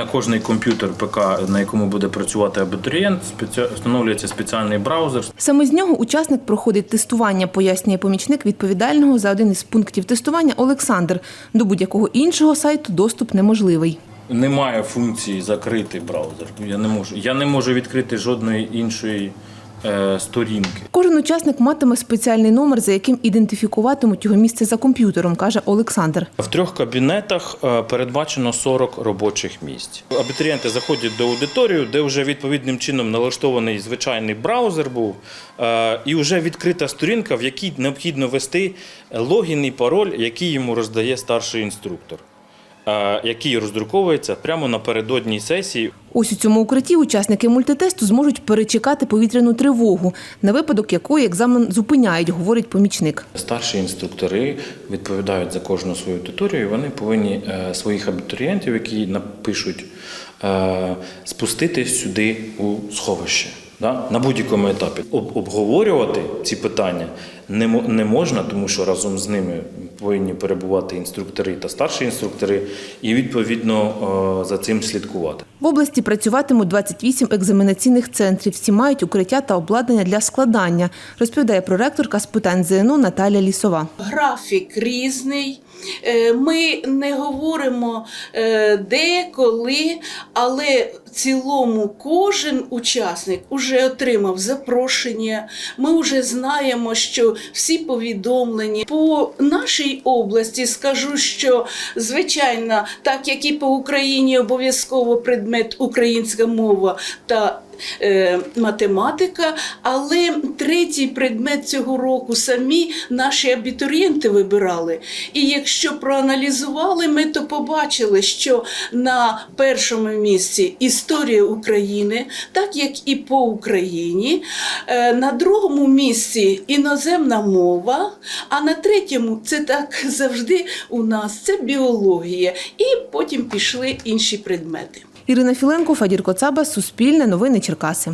на кожний комп'ютер ПК, на якому буде працювати абітурієнт, встановлюється спеціальний браузер. Саме з нього учасник проходить тестування, пояснює помічник відповідального за один із пунктів тестування Олександр. До будь-якого іншого сайту доступ неможливий. Немає функції закрити браузер. Я не можу. Я не можу відкрити жодної іншої сторінки. Кожен учасник матиме спеціальний номер, за яким ідентифікуватимуть його місце за комп'ютером, каже Олександр. В трьох кабінетах е, передбачено 40 робочих місць. Абітурієнти заходять до аудиторії, де вже відповідним чином налаштований звичайний браузер був, е, і вже відкрита сторінка, в якій необхідно ввести логін і пароль, який йому роздає старший інструктор, е, який роздруковується прямо напередодній сесії. Ось у цьому укритті учасники мультитесту зможуть перечекати повітряну тривогу, на випадок якої екзамен зупиняють, говорить помічник. Старші інструктори відповідають за кожну свою аудиторію. і Вони повинні е, своїх абітурієнтів, які напишуть, е, спустити сюди у сховище. Да? На будь-якому етапі обговорювати ці питання не можна, тому що разом з ними повинні перебувати інструктори та старші інструктори, і відповідно е, за цим слідкувати. В області працюватимуть 28 екзаменаційних центрів. Всі мають укриття та обладнання для складання, розповідає проректорка з питань ЗНО Наталя Лісова. Графік різний. Е, Ми не говоримо е, де, коли, але в цілому кожен учасник вже отримав запрошення. Ми вже знаємо, що всі повідомлені. По нашій області. Скажу, що звичайно, так як і по Україні обов'язково предмет українська мова та математика, але третій предмет цього року самі наші абітурієнти вибирали. І якщо проаналізували, ми то побачили, що на першому місці історія України, так як і по Україні, Е, на другому місці іноземна мова, а на третьому це так завжди у нас це біологія. І потім пішли інші предмети. Ірина Філенко, Фадір Коцаба, Суспільне, Новини Черкаси.